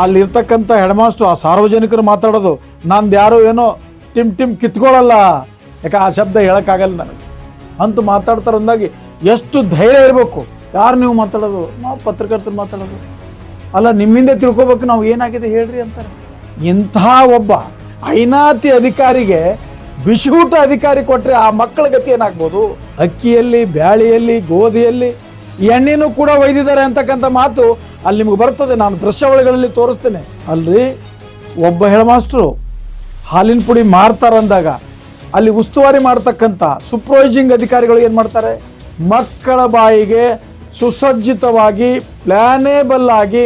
ಅಲ್ಲಿರ್ತಕ್ಕಂಥ head master ಆ ಸಾರ್ವಜನಿಕರು ಮಾತಾಡೋದು ನಂದು ಯಾರೋ ಏನೋ ಟಿಮ್ ಟಿಮ್ ಕಿತ್ಕೊಳ್ಳಲ್ಲ. ಯಾಕೆ ಆ ಶಬ್ದ ಹೇಳೋಕ್ಕಾಗಲ್ಲ ನನಗೆ. ಅಂತೂ ಮಾತಾಡ್ತಾರೆ ಅಂದಾಗಿ ಎಷ್ಟು ಧೈರ್ಯ ಇರಬೇಕು. ಯಾರು ನೀವು ಮಾತಾಡೋದು? ನಾವು ಪತ್ರಕರ್ತರು ಮಾತಾಡೋದು. ಅಲ್ಲ ನಿಮ್ಮಿಂದ ತಿಳ್ಕೊಬೇಕು ನಾವು ಏನಾಗಿದೆ ಹೇಳ್ರಿ ಅಂತಾರೆ. ಇಂತಹ ಒಬ್ಬ ಐನಾತಿ ಅಧಿಕಾರಿಗೆ ಬಿಸಿಯೂಟ ಅಧಿಕಾರಿ ಕೊಟ್ಟರೆ ಆ ಮಕ್ಕಳ ಗತಿ ಏನಾಗ್ಬೋದು? ಅಕ್ಕಿಯಲ್ಲಿ, ಬ್ಯಾಳಿಯಲ್ಲಿ, ಗೋಧಿಯಲ್ಲಿ ಎಣ್ಣೆನೂ ಕೂಡ ಒಯ್ದಿದ್ದಾರೆ ಅಂತಕ್ಕಂಥ ಮಾತು ಅಲ್ಲಿ ನಿಮ್ಗೆ ಬರ್ತದೆ ನಾನು ದೃಶ್ಯಾವಳಿಗಳಲ್ಲಿ ತೋರಿಸ್ತೇನೆ. ಅಲ್ರಿ ಒಬ್ಬ ಹೆಣ್ಮಾಸ್ಟ್ರು ಹಾಲಿನ ಪುಡಿ ಮಾರ್ತಾರಂದಾಗ ಅಲ್ಲಿ ಉಸ್ತುವಾರಿ ಮಾಡ್ತಕ್ಕಂಥ ಸೂಪರ್ವೈಸಿಂಗ್ ಅಧಿಕಾರಿಗಳು ಏನು ಮಾಡ್ತಾರೆ? ಮಕ್ಕಳ ಬಾಯಿಗೆ ಸುಸಜ್ಜಿತವಾಗಿ ಪ್ಲಾನೇಬಲ್ ಆಗಿ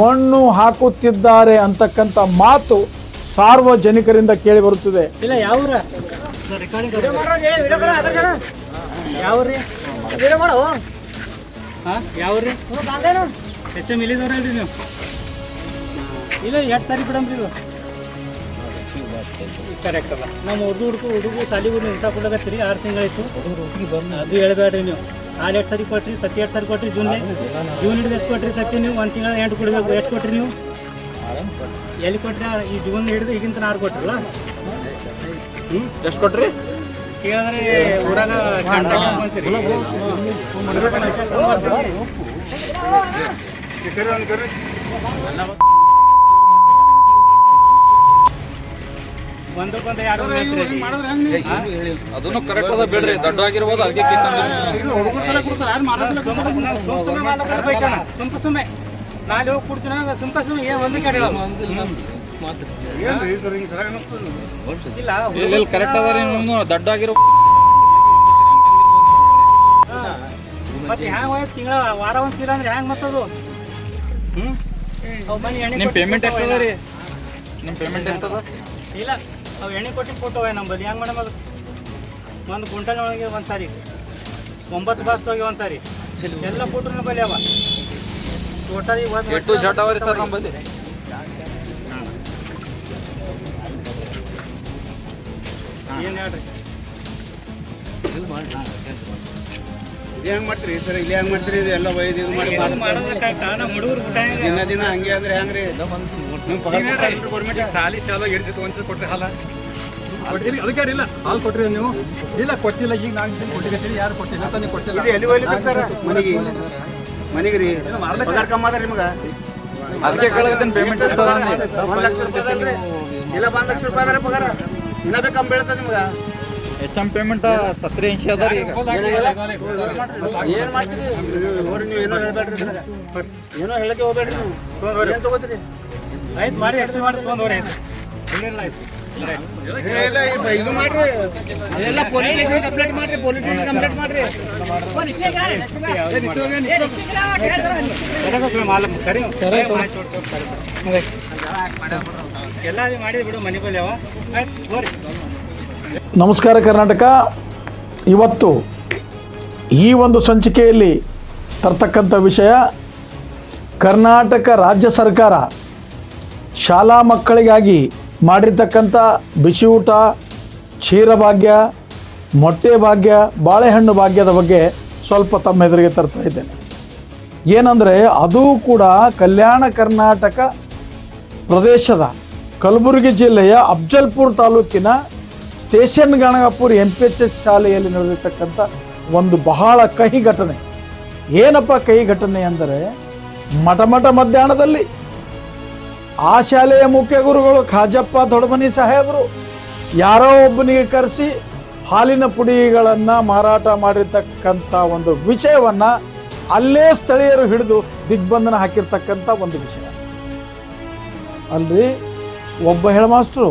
ಮಣ್ಣು ಹಾಕುತ್ತಿದ್ದಾರೆ ಅಂತಕ್ಕಂಥ ಮಾತು ಸಾರ್ವಜನಿಕರಿಂದ ಕೇಳಿ ಬರುತ್ತಿದೆ. ಇಲ್ಲ ಯಾವ್ರ ರೆಕಾರ್ಡಿಂಗ್ ಮಿಲಿದವ್ರ ಹೇಳ್ರಿ ಹೆಚ್ಚ ನೀವು? ಇಲ್ಲ ಎರಡು ಸಾರಿ ಬಿಡಮ್ರಿ ಇದು? ಕರೆಕ್ಟ್ ಅಲ್ಲ. ನಮ್ಮ ಹುಡುಗ ಹುಡುಗ ಹುಡುಗ ಸಾಲಿಗೂ ನೀವು ಊಟ ಕೊಡಕತ್ತೀರಿ ಆರು ತಿಂಗಳಾಯ್ತು. ಅದು ಹೇಳ್ಬೇಡ್ರಿ ನೀವು. ಹಾಲು ಎರಡು ಸಾರಿ ಕೊಟ್ರಿ ತತ್ತಿ ಎರಡು ಸಾರಿ ಕೊಟ್ರಿ ಜೂನ್ ಜೂನ್ ಹಿಡಿದು ಎಷ್ಟು ಕೊಟ್ರಿ ತತ್ತಿ ನೀವು? ಒಂದು ತಿಂಗಳ ಎಂಟು ಕೊಡಬೇಕು. ಎಷ್ಟು ಕೊಟ್ರಿ ನೀವು? ಎಲ್ಲಿ ಕೊಟ್ರಿ? ಈ ಜೂನ್ ಹಿಡಿದು ಈಗಿನ ತನಕ ಆರು ಕೊಟ್ರಲ್ಲ? ಹ್ಞೂ ಎಷ್ಟು ಕೊಟ್ರಿ? ಕೇಳಿದ್ರೆ ಊರಾಗ ಮಾಡ್ತೀರಿ ಒಂದಕ್ಕೊಂದು ಕರೆಕ್ಟ್ ಅದ ಬಿಡ್ರಿ ದೊಡ್ಡ ಅದಕ್ಕೆ ಸುಮ್ಮನೆ ಸುಮ್ಮನೆ ಏನು ಕಡೆ ಇಲ್ಲ ಕರೆಕ್ಟ್ ಅದ ದೊಡ್ಡ ಆಗಿರೋ ಮತ್ತೆ ಹ್ಯಾಂಗ ತಿಂಗಳ? ವಾರ ಒಂದು ಅಂದ್ರೆ ಹ್ಯಾಂಗ ಮತ್ತದು? ನಿಮ್ಮ ಪೇಮೆಂಟ್ ಎಷ್ಟದ ರೀ? ನಿಮ್ಮ ಪೇಮೆಂಟ್ ಎಷ್ಟದ ಇಲ್ಲ ಅವು ಎಣ್ಣೆ ಕೊಟ್ಟಿನ ಫೋಟೋ ಅವ ನಮ್ಮಲ್ಲಿ ಹೆಂಗೆ ಮೇಡಮ್ ಅದು? ಒಂದು ಗುಂಟಲ್ ಒಳಗೆ ಒಂದು ಸಾರಿ. ಒಂಬತ್ತು ಬಾಕ್ಸ್ ಹೋಗಿ ಒಂದು ಸಾರಿ. ಎಲ್ಲ ಫೋಟೋ ನಮ್ಮಲ್ಲಿ ಅವ. ಟೋಟಲಿ ಎಷ್ಟು ಜಟ್ ಸರ್ ನಮ್ಮಲ್ಲಿ ಏನು ಹೇಳ್ರಿ? ಇದು ಹೆಂಗ್ ಮಾಡ್ತೀರಿ? ಸರ್ ಇಲ್ಲಿ ಹೆಂಗ್ ಮಾಡ್ತೀರಿ? ಇದು ಎಲ್ಲ ಒಯ್ದು ಇದು ಮಾಡಿ. ದಿನ ದಿನ ಹಂಗೆ ಅಂದ್ರೆ ಹೆಂಗ್ರಿ? ನಿಮ್ಮ ಪಗಾರ ಗೌರ್ಮೆಂಟ್ ಸಾಲಿ ಚಾಲೋ ಹಿಡಿದಿತ್ತು ಒಂದ್ಸಲ ಕೊಟ್ಟರೆ ಹಾಲ. ಕೊಟ್ಟಿಲ್ಲ ಅದಕ್ಕೆ ಇಲ್ಲ. ಹಾಲು ಕೊಟ್ರಿ ನೀವು. ಇಲ್ಲ ಕೊಟ್ಟಿಲ್ಲ. ಈಗ ನಾನು ಕೊಟ್ಟಿರ್ತೀರಿ ಯಾರು ಕೊಟ್ಟಿಲ್ಲ? ನೀವು ಕೊಟ್ಟಿಲ್ಲ. ಇದು ಎಲ್ಲಿ ಹೋಯ್ತು ಸರ್? ಮನೆಗೆ. ಮನೆಗೆ ರೀ ಪಗಾರ ಕಮ್ಮಿ ಅದ ನಿಮ್ಗೆ? ಅದಕ್ಕೆ ಕೇಳಕತ್ತೀನಿ ಪೇಮೆಂಟ್ ಅದ ಲಕ್ಷ ರೂಪಾಯಿ ಅದಲ್ರಿ ಇಲ್ಲ ಒಂದ್ ಲಕ್ಷ ರೂಪಾಯಿ ಅದಾರ ಪಗಾರ. ಇನ್ನ ಬೇಕು ಕಮ್ಮಿ ಬೀಳ್ತದೆ ನಿಮ್ಗೆ? ಎಚ್ ಎಂ ಪೇಮೆಂಟ್ ಸತ್ರಿ ಎಂಶಿ ಅದ ರೀ ಈಗ ಏನ್ ಮಾಡ್ತೀರಿ? ನೋಡ್ರಿ ನೀವು ಏನೋ ಹೇಳ್ಬೇಡ್ರಿ ಏನೋ ಹೇಳಕ್ಕೆ ಹೋಗ್ಬೇಡ್ರಿ ನೀವು. ಏನ್ ತಗೋತೀರಿ? ಆಯ್ತು ಮಾಡಿ ಎಕ್ಸ್ಚೇಂಜ್ ಮಾಡಿ ಆಯ್ತು. ಎಲ್ಲ ಪೊಲೀಸ್ ಕಂಪ್ಲೇಂಟ್ ಮಾಡ್ರಿ. ಪೊಲೀಸ್ ಕಂಪ್ಲೇಂಟ್ ಮಾಡ್ರಿ ಎಲ್ಲ ಮಾಡಿದ್ ಬಿಡು ಮನೆ ಬಲ್ಯಾವ ಆಯ್ತು ನಮಸ್ಕಾರ ಕರ್ನಾಟಕ. ಇವತ್ತು ಈ ಒಂದು ಸಂಚಿಕೆಯಲ್ಲಿ ತರ್ತಕ್ಕಂಥ ವಿಷಯ, ಕರ್ನಾಟಕ ರಾಜ್ಯ ಸರ್ಕಾರ ಶಾಲಾ ಮಕ್ಕಳಿಗಾಗಿ ಮಾಡಿರ್ತಕ್ಕಂಥ ಬಿಸಿಯೂಟ, ಕ್ಷೀರಭಾಗ್ಯ ಕ್ಷೀರ ಭಾಗ್ಯ ಮೊಟ್ಟೆ ಭಾಗ್ಯ, ಬಾಳೆಹಣ್ಣು ಭಾಗ್ಯದ ಬಗ್ಗೆ ಸ್ವಲ್ಪ ತಮ್ಮ ಎದುರಿಗೆ ತರ್ತಾ ಇದ್ದೇನೆ. ಏನಂದರೆ ಅದು ಕೂಡ ಕಲ್ಯಾಣ ಕರ್ನಾಟಕ ಪ್ರದೇಶದ ಕಲಬುರಗಿ ಜಿಲ್ಲೆಯ ಅಫ್ಜಲ್ಪುರ್ ತಾಲೂಕಿನ station Ganagapur M P H S ಶಾಲೆಯಲ್ಲಿ ನಡೆದಿರ್ತಕ್ಕಂಥ ಒಂದು ಬಹಳ ಕಹಿ ಘಟನೆ. ಏನಪ್ಪ ಕಹಿ ಘಟನೆ ಅಂದರೆ ಮಠಮಠ ಮಠ ಮಧ್ಯಾಹ್ನದಲ್ಲಿ ಆ ಶಾಲೆಯ ಮುಖ್ಯ ಗುರುಗಳು ಖಾಜಪ್ಪ ದೊಡಮನಿ ಸಾಹೇಬರು ಯಾರೋ ಒಬ್ಬನಿಗೆ ಕರೆಸಿ ಹಾಲಿನ ಪುಡಿಗಳನ್ನು ಮಾರಾಟ ಮಾಡಿರ್ತಕ್ಕಂಥ ಒಂದು ವಿಷಯವನ್ನು ಅಲ್ಲೇ ಸ್ಥಳೀಯರು ಹಿಡಿದು ದಿಗ್ಬಂಧನ ಹಾಕಿರ್ತಕ್ಕಂಥ ಒಂದು ವಿಷಯ. ಅಲ್ರಿ, ಒಬ್ಬ ಹೆಣ್ಮಾಸ್ಟ್ರು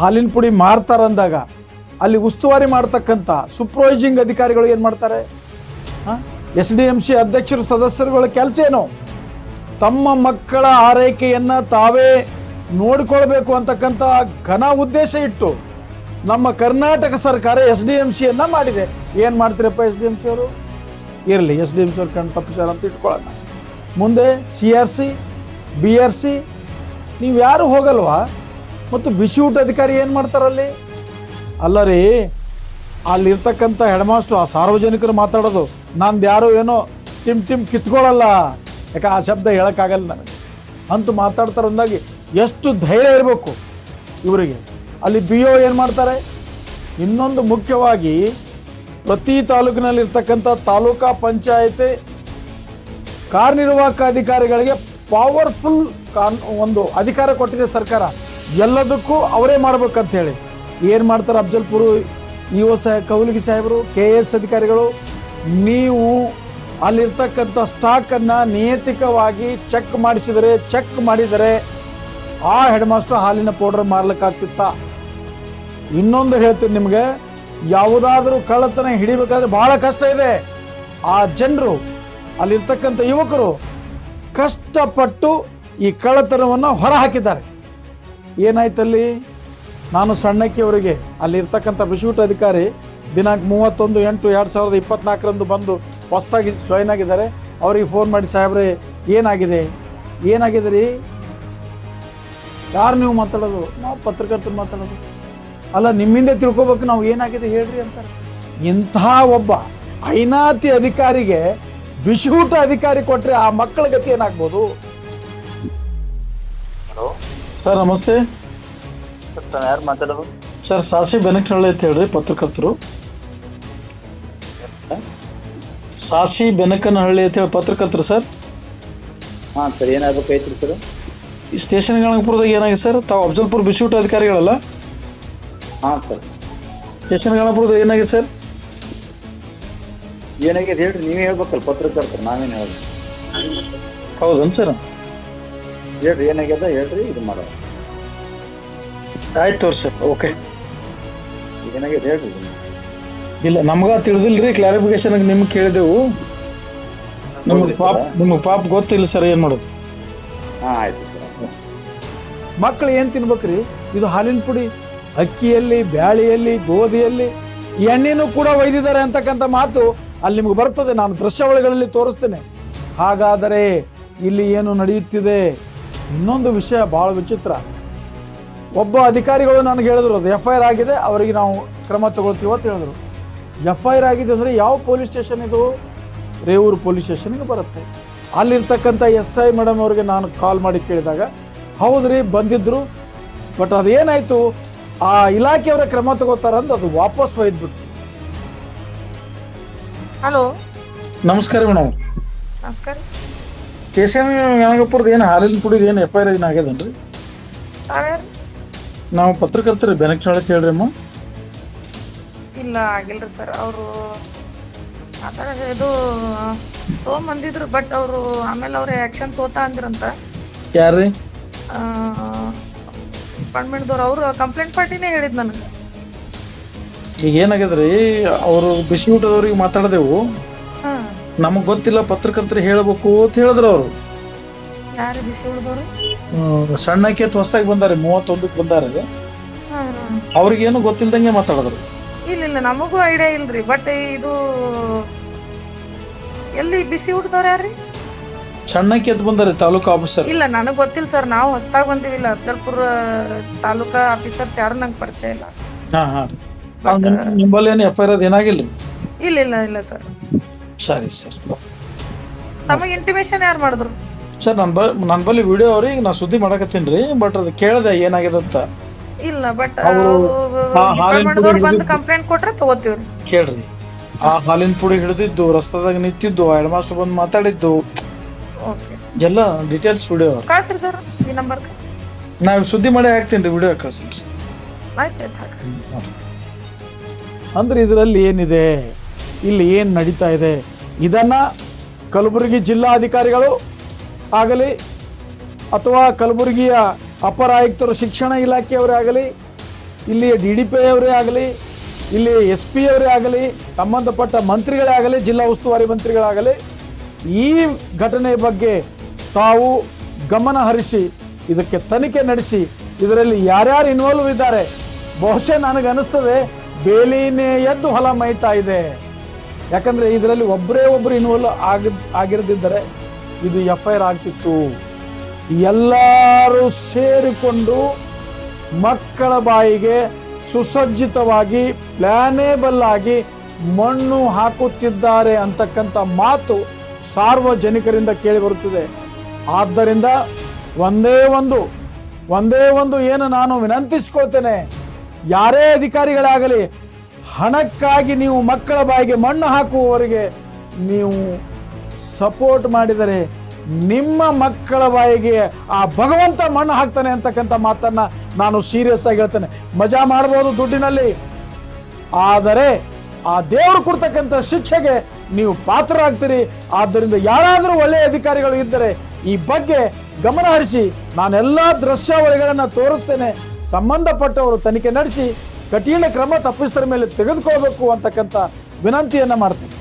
ಹಾಲಿನ ಪುಡಿ ಮಾರ್ತಾರಂದಾಗ ಅಲ್ಲಿ ಉಸ್ತುವಾರಿ ಮಾಡ್ತಕ್ಕಂಥ ಸೂಪ್ರವೈಸಿಂಗ್ ಅಧಿಕಾರಿಗಳು ಏನು ಮಾಡ್ತಾರೆ? ಎಸ್ ಡಿ ಎಂ ಸಿ ಅಧ್ಯಕ್ಷರು ಸದಸ್ಯರುಗಳ ಕೆಲಸ ಏನು? ತಮ್ಮ ಮಕ್ಕಳ ಆರೈಕೆಯನ್ನು ತಾವೇ ನೋಡಿಕೊಳ್ಬೇಕು ಅಂತಕ್ಕಂಥ ಘನ ಉದ್ದೇಶ ಇಟ್ಟು ನಮ್ಮ ಕರ್ನಾಟಕ ಸರ್ಕಾರ ಎಸ್ ಡಿ ಎಂ ಸಿಯನ್ನು ಮಾಡಿದೆ. ಏನು ಮಾಡ್ತೀರಪ್ಪ ಎಸ್ ಡಿ ಎಂ ಸಿ ಅವರು ಇರಲಿ, ಎಸ್ ಡಿ ಎಂ ಸಿ ಅವ್ರು ಕಣ್ಣು ತಪ್ಪಿಸಾರ ಅಂತ ಇಟ್ಕೊಳ್ಳೋಣ ಮುಂದೆ C R C, B R C ನೀವು ಯಾರು ಹೋಗಲ್ವಾ? ಮತ್ತು ಬಿಸಿ ಊಟ ಅಧಿಕಾರಿ ಏನು ಮಾಡ್ತಾರಲ್ಲಿ? ಅಲ್ಲ ರೀ ಅಲ್ಲಿರ್ತಕ್ಕಂಥ ಹೆಡ್ಮಾಸ್ಟ್ರು, ಆ ಸಾರ್ವಜನಿಕರು ಮಾತಾಡೋದು ನಂದು ಯಾರೋ ಏನೋ ಟಿಮ್ ಟಿಮ್ ಕಿತ್ಕೊಳ್ಳಲ್ಲ ಯಾಕೆ ಆ ಶಬ್ದ ಹೇಳೋಕ್ಕಾಗಲ್ಲ ನನಗೆ. ಅಂತ ಮಾತಾಡ್ತಾರೆ ಅಂದಾಗಿ ಎಷ್ಟು ಧೈರ್ಯ ಇರಬೇಕು ಇವರಿಗೆ. ಅಲ್ಲಿ ಬಿ ಒ ಏನು ಮಾಡ್ತಾರೆ? ಇನ್ನೊಂದು ಮುಖ್ಯವಾಗಿ ಪ್ರತಿ ತಾಲೂಕಿನಲ್ಲಿರ್ತಕ್ಕಂಥ ತಾಲೂಕಾ ಪಂಚಾಯತಿ ಕಾರ್ಯನಿರ್ವಾಹಕ ಅಧಿಕಾರಿಗಳಿಗೆ ಪವರ್ಫುಲ್ ಕಾನ್ ಒಂದು ಅಧಿಕಾರ ಕೊಟ್ಟಿದೆ ಸರ್ಕಾರ. ಎಲ್ಲದಕ್ಕೂ ಅವರೇ ಮಾಡ್ಬೇಕಂತ ಹೇಳಿ ಏನು ಮಾಡ್ತಾರೆ ಅಫ್ಜಲ್ಪುರು ಇ ಒ ಸಾಹೇಬ್ ಕೌಲಿಗಿ ಸಾಹೇಬರು, ಕೆ ಎಸ್ ಅಧಿಕಾರಿಗಳು, ನೀವು ಅಲ್ಲಿರ್ತಕ್ಕಂಥ ಸ್ಟಾಕನ್ನು ನಿಯತಿಕವಾಗಿ ಚೆಕ್ ಮಾಡಿಸಿದರೆ ಚೆಕ್ ಮಾಡಿದರೆ ಆ ಹೆಡ್ ಮಾಸ್ಟರ್ ಹಾಲಿನ ಪೌಡರ್ ಮಾರ್ಲಿಕ್ಕಾಗ್ತಿತ್ತ? ಇನ್ನೊಂದು ಹೇಳ್ತೀನಿ ನಿಮಗೆ, ಯಾವುದಾದರೂ ಕಳ್ಳತನ ಹಿಡಿಬೇಕಾದ್ರೆ ಬಹಳ ಕಷ್ಟ ಇದೆ. ಆ ಜನರು, ಅಲ್ಲಿರ್ತಕ್ಕಂಥ ಯುವಕರು ಕಷ್ಟಪಟ್ಟು ಈ ಕಳ್ಳತನವನ್ನು ಹೊರಹಾಕಿದ್ದಾರೆ. ಏನಾಯ್ತಲ್ಲಿ? ನಾನು ಸಣ್ಣಕ್ಕಿ ಅವರಿಗೆ, ಅಲ್ಲಿರ್ತಕ್ಕಂಥ ಬಿಶೂಟ್ ಅಧಿಕಾರಿ ದಿನಾಂಕ ಮೂವತ್ತೊಂದು ಎಂಟು ಎರಡು ಸಾವಿರದ ಇಪ್ಪತ್ನಾಲ್ಕರಂದು ಬಂದು ಹೊಸ್ದಾಗಿ ಜಾಯ್ನ್ ಆಗಿದ್ದಾರೆ ಅವರಿಗೆ ಫೋನ್ ಮಾಡಿ, ಸಾಹೇಬ್ರೆ, ಏನಾಗಿದೆ? ಏನಾಗಿದೆ ರೀ? ಯಾರು ನೀವು ಮಾತಾಡೋದು? ನಾವು ಪತ್ರಕರ್ತರು ಮಾತಾಡೋದು. ಅಲ್ಲ ನಿಮ್ಮಿಂದ ತಿಳ್ಕೊಬೇಕು ನಾವು ಏನಾಗಿದೆ ಹೇಳ್ರಿ ಅಂತಾರೆ. ಇಂತಹ ಒಬ್ಬ ಐನಾತಿ ಅಧಿಕಾರಿಗೆ ಬಿಶೂಟ ಅಧಿಕಾರಿ ಕೊಟ್ಟರೆ ಆ ಮಕ್ಕಳ ಗತಿ ಏನಾಗ್ಬೋದು? ಸರ್ ನಮಸ್ತೆ. ಸರ್ ಯಾರು ಮಾತಾಡೋದು? ಸರ್ ಸಾಸಿ ಬೆನಕನಹಳ್ಳಿ ಅಂತ ಹೇಳ್ರಿ ಪತ್ರಕರ್ತರು. ಸಾಸಿ ಬೆನಕನಹಳ್ಳಿ ಅಂತ ಹೇಳಿ ಪತ್ರಕರ್ತರು ಸರ್. ಹಾಂ ಸರ್ ಏನಾಗಬೇಕಾಯ್ತು ಸರ್? ಈ ಸ್ಟೇಷನ್ ಗಣಪುರದಾಗ ಏನಾಗಿದೆ ಸರ್? ತಾವು ಅಫ್ಜಲ್ಪುರ್ ಬಿಸ್ಯೂಟ್ ಅಧಿಕಾರಿಗಳಲ್ಲ? ಹಾಂ ಸರ್. ಸ್ಟೇಷನ್ ಗಣಪುರದಾಗ ಏನಾಗಿದೆ ಸರ್? ಏನಾಗಿದೆ ಹೇಳ್ರಿ ನೀವೇ ಹೇಳ್ಬೇಕಲ್ಲ ಪತ್ರಕರ್ತರು ನಾವೇನು ಹೇಳಿ ಹೌದನ್ ಸರ್? ಹೇಳ್ರಿ ಏನಾಗ್ಯದ ಹೇಳ್ರಿ ಇದು ಮಾಡೋ ಆಯ್ತು ತೋರ್ಸ ಸರ್ ಓಕೆ. ಏನಾಗ್ಯದ ಹೇಳ್ರಿ. ಇಲ್ಲ ನಮ್ಗ ತಿಳಿದಿಲ್ರಿ ಕ್ಲಾರಿಫಿಕೇಶನ್ ನಿಮ್ಗೆ ಕೇಳಿದೆವು. ನಿಮ್ಗೆ ಪಾಪ ನಿಮ್ಗೆ ಪಾಪ ಗೊತ್ತಿಲ್ಲ ಸರ್ ಏನು ಮಾಡೋದು. ಹಾಂ ಆಯ್ತು ಸರ್. ಮಕ್ಕಳು ಏನು ತಿನ್ಬೇಕ್ರಿ? ಇದು ಹಾಲಿನ ಪುಡಿ ಅಕ್ಕಿಯಲ್ಲಿ ಬ್ಯಾಳಿಯಲ್ಲಿ ಗೋಧಿಯಲ್ಲಿ ಎಣ್ಣೆನೂ ಕೂಡ ಒಯ್ದಿದ್ದಾರೆ ಅಂತಕ್ಕಂಥ ಮಾತು ಅಲ್ಲಿ ನಿಮ್ಗೆ ಬರ್ತದೆ ನಾನು ದೃಶ್ಯಾವಳಿಗಳಲ್ಲಿ ತೋರಿಸ್ತೇನೆ. ಹಾಗಾದರೆ ಇಲ್ಲಿ ಏನು ನಡೆಯುತ್ತಿದೆ? ಇನ್ನೊಂದು ವಿಷಯ ಭಾಳ ವಿಚಿತ್ರ. ಒಬ್ಬ ಅಧಿಕಾರಿಗಳು ನನಗೆ ಹೇಳಿದ್ರು ಅದು ಎಫ್ ಐ ಆರ್ ಆಗಿದೆ ಅವರಿಗೆ ನಾವು ಕ್ರಮ ತಗೊಳ್ತೀವಿ ಅಂತ ಹೇಳಿದ್ರು. ಎಫ್ ಐ ಆರ್ ಆಗಿದೆ ಅಂದರೆ ಯಾವ ಪೊಲೀಸ್ ಸ್ಟೇಷನ್ ಇದು? ರೇವೂರು ಪೊಲೀಸ್ ಸ್ಟೇಷನ್ಗೆ ಬರುತ್ತೆ. ಅಲ್ಲಿರ್ತಕ್ಕಂಥ ಎಸ್ ಐ ಮೇಡಮ್ ಅವರಿಗೆ ನಾನು ಕಾಲ್ ಮಾಡಿ ಕೇಳಿದಾಗ ಹೌದು ರೀ ಬಂದಿದ್ದರು ಬಟ್ ಅದೇನಾಯಿತು? ಆ ಇಲಾಖೆಯವರ ಕ್ರಮ ತಗೋತಾರಂದು ಅದು ವಾಪಸ್ ಒಯ್ದ್ಬಿಟ್ಟು ಹಲೋ. ನಮಸ್ಕಾರ ಮೇಡಮ್. ನಮಸ್ಕಾರ. ಸ್ಟೇಷನ್ ಗಣಪುರದ ಏನು ಹಾಲಿನ ಪುಡಿದ ಏನು ಎಫ್ ಐ ಆರ್ ಏನು ಆಗ್ಯದನ್ರಿ? ನಾವು ಪತ್ರಕರ್ತರು ಬೆನಕನಹಳ್ಳಿ ಅಂತ ಹೇಳ್ರಿ ಅಮ್ಮ ಇಲ್ಲ ಆಗಿಲ್ರಿ ಸರ್. ಅವರು ಮಾತಾಡ ಇದು ತೊಗೊಂಬಂದಿದ್ರು ಬಟ್ ಅವರು ಆಮೇಲೆ ಅವ್ರ ಆ್ಯಕ್ಷನ್ ತೋತಾ ಅಂದ್ರಂತ. ಯಾರ್ರಿ? ಡಿಪಾರ್ಟ್ಮೆಂಟ್ದವ್ರು ಅವರು ಕಂಪ್ಲೇಂಟ್ ಪಾರ್ಟಿನೇ ಹೇಳಿದ್ ನನಗೆ. ಈಗ ಏನಾಗ್ಯದ್ರಿ ಅವರು ಬಿಸಿ ಊಟದವ್ರಿಗೆ ಮಾತಾಡ್ದೆವು. ನಮಗ್ ಗೊತ್ತಿಲ್ಲ ಪತ್ರಕರ್ತರು ಹೇಳಬೇಕು ಅಂತ ಹೇಳಿದ್ರು ಅವರು. ಯಾರು ಬಿಸಿ ಉಳಿದವರು ಸಣ್ಣಕ್ಕೆ ಹೊಸ್ದಾಗಿ ಬಂದಾರೆ ಮೂವತ್ತೊಂದಕ್ಕೆ ಬಂದಾರೆ ಅವ್ರಿಗೇನು ಗೊತ್ತಿಲ್ದಂಗೆ ಮಾತಾಡಿದ್ರು ಇಲ್ಲ ಇಲ್ಲ ನಮಗೂ ಐಡಿಯಾ ಇಲ್ರಿ ಬಟ್ ಇದು ಎಲ್ಲಿ ಬಿಸಿ ಹುಡ್ದವ್ರ ಯಾರ್ರಿ? ಸಣ್ಣಕ್ಕೆ ಎದ್ದು ಬಂದಾರೆ ತಾಲೂಕು ಆಫೀಸರ್. ಇಲ್ಲ ನನಗೆ ಗೊತ್ತಿಲ್ಲ ಸರ್ ನಾವು ಹೊಸ್ದಾಗಿ ಬಂದಿವಿಲ್ಲ ಅಫ್ಜಲ್ಪುರ ತಾಲೂಕಾ ಆಫೀಸರ್ಸ್ ಯಾರು ನಂಗೆ ಪರಿಚಯ ಇಲ್ಲ. ಹಾ ಹಾ. ನಿಮ್ಮಲ್ಲಿ ಏನು ಎಫ್ ಐ ಆರ್ ಏನಾಗಿಲ್ಲ? ಇಲ್ಲ ಇಲ್ಲ ಇಲ್ಲ ಸರ್. ಸರಿ ಸರ್. ನಮಗೆ ಇಂಟಿಮೇಷನ್ ಯಾರು ಮಾಡಿದ್ರು? ಸರ್ ನನ್ನ ಬಲ್ ನನ್ನ ಬಳಿ ವಿಡಿಯೋ ಅವ್ರಿಗೆ ನಾ ಸುದ್ದಿ ಮಾಡಕತ್ತೀನಿ ರೀ ಬಟ್ ಅದು ಕೇಳಿದೆ ಏನಾಗಿದೆ ಅಂತ. ಇಲ್ಲ ಬಟ್ ಅವ್ರು ಆ ಹಾಲಿನ ಡಿಪಾರ್ಟ್ಮೆಂಟ್ದವ್ರು ಪುಡಿ ಬಂದು ಕಂಪ್ಲೇಂಟ್ ಕೊಟ್ರೆ ತಗೋತೀವ್ರಿ ಕೇಳ್ರಿ. ಆ ಹಾಲಿನ ಪುಡಿ ಹಿಡಿದಿದ್ದು ರಸ್ತಾದಾಗ ನಿಂತಿದ್ದು ಹೆಡ್ ಮಾಸ್ಟರ್ ಬಂದು ಮಾತಾಡಿದ್ದು. ಓಕೆ ಎಲ್ಲ ಡೀಟೇಲ್ಸ್ ವಿಡಿಯೋ ಕಳ್ಸ್ರಿ ಸರ್ ಈ ನಂಬರ್ ನಾವು ಸುದ್ದಿ ಮಾಡಿ ಹಾಕ್ತೀನಿ ರೀ ವಿಡಿಯೋ ಕಳ್ಸಿರಿ. ಆಯ್ತು ಆಯ್ತು ಹಾಕ್ರಿ. ಅಂದ್ರೆ ಇದರಲ್ಲಿ ಏನಿದೆ? ಇಲ್ಲಿ ಏನು ನಡೀತಾ ಇದೆ? ಇದನ್ನು ಕಲಬುರಗಿ ಜಿಲ್ಲಾಧಿಕಾರಿಗಳು ಆಗಲಿ ಅಥವಾ ಕಲಬುರಗಿಯ ಅಪರ ಆಯುಕ್ತರು ಶಿಕ್ಷಣ ಇಲಾಖೆಯವರೇ ಆಗಲಿ, ಇಲ್ಲಿ ಡಿ ಡಿ ಪಿ ಅವರೇ ಆಗಲಿ, ಇಲ್ಲಿ ಎಸ್ ಪಿ ಅವರೇ ಆಗಲಿ, ಸಂಬಂಧಪಟ್ಟ ಮಂತ್ರಿಗಳೇ ಆಗಲಿ, ಜಿಲ್ಲಾ ಉಸ್ತುವಾರಿ ಮಂತ್ರಿಗಳಾಗಲಿ, ಈ ಘಟನೆ ಬಗ್ಗೆ ತಾವು ಗಮನ ಹರಿಸಿ, ಇದಕ್ಕೆ ತನಿಖೆ ನಡೆಸಿ, ಇದರಲ್ಲಿ ಯಾರ್ಯಾರು ಇನ್ವಾಲ್ವ್ ಇದ್ದಾರೆ? ಬಹುಶಃ ನನಗೆ ಅನಿಸ್ತದೆ ಬೇಲಿನೇ ಎದ್ದು ಹೊಲ ಮೈತಾ ಇದೆ. ಯಾಕಂದರೆ ಇದರಲ್ಲಿ ಒಬ್ಬರೇ ಒಬ್ಬರು ಇನ್ವಾಲ್ವ್ ಆಗಿ ಆಗಿರದಿದ್ದರೆ ಇದು ಎಫ್ ಐ ಆರ್ ಆಗ್ತಿತ್ತು. ಎಲ್ಲರೂ ಸೇರಿಕೊಂಡು ಮಕ್ಕಳ ಬಾಯಿಗೆ ಸುಸಜ್ಜಿತವಾಗಿ ಪ್ಲಾನೇಬಲ್ ಆಗಿ ಮಣ್ಣು ಹಾಕುತ್ತಿದ್ದಾರೆ ಅಂತಕ್ಕಂಥ ಮಾತು ಸಾರ್ವಜನಿಕರಿಂದ ಕೇಳಿ ಬರುತ್ತಿದೆ. ಆದ್ದರಿಂದ ಒಂದೇ ಒಂದು ಒಂದೇ ಒಂದು ಏನು ನಾನು ವಿನಂತಿಸ್ಕೊಳ್ತೇನೆ. ಯಾರೇ ಅಧಿಕಾರಿಗಳಾಗಲಿ ಹಣಕ್ಕಾಗಿ ನೀವು ಮಕ್ಕಳ ಬಾಯಿಗೆ ಮಣ್ಣು ಹಾಕುವವರಿಗೆ ನೀವು ಸಪೋರ್ಟ್ ಮಾಡಿದರೆ ನಿಮ್ಮ ಮಕ್ಕಳ ಬಾಯಿಗೆ ಆ ಭಗವಂತ ಮಣ್ಣು ಹಾಕ್ತಾನೆ ಅಂತಕ್ಕಂಥ ಮಾತನ್ನು ನಾನು ಸೀರಿಯಸ್ ಆಗಿ ಹೇಳ್ತೇನೆ. ಮಜಾ ಮಾಡ್ಬೋದು ದುಡ್ಡಿನಲ್ಲಿ. ಆದರೆ ಆ ದೇವರು ಕೊಡ್ತಕ್ಕಂಥ ಶಿಕ್ಷೆಗೆ ನೀವು ಪಾತ್ರರಾಗ್ತೀರಿ. ಆದ್ದರಿಂದ ಯಾರಾದರೂ ಒಳ್ಳೆಯ ಅಧಿಕಾರಿಗಳು ಇದ್ದರೆ ಈ ಬಗ್ಗೆ ಗಮನ ಹರಿಸಿ ನಾನೆಲ್ಲ ದೃಶ್ಯಾವಳಿಗಳನ್ನು ತೋರಿಸ್ತೇನೆ. ಸಂಬಂಧಪಟ್ಟವರು ತನಿಖೆ ನಡೆಸಿ ಕಠಿಣ ಕ್ರಮ ತಪ್ಪಿಸ್ತರ ಮೇಲೆ ತೆಗೆದುಕೊಳ್ಬೇಕು ಅಂತಕ್ಕಂಥ ವಿನಂತಿಯನ್ನು ಮಾಡ್ತೀನಿ.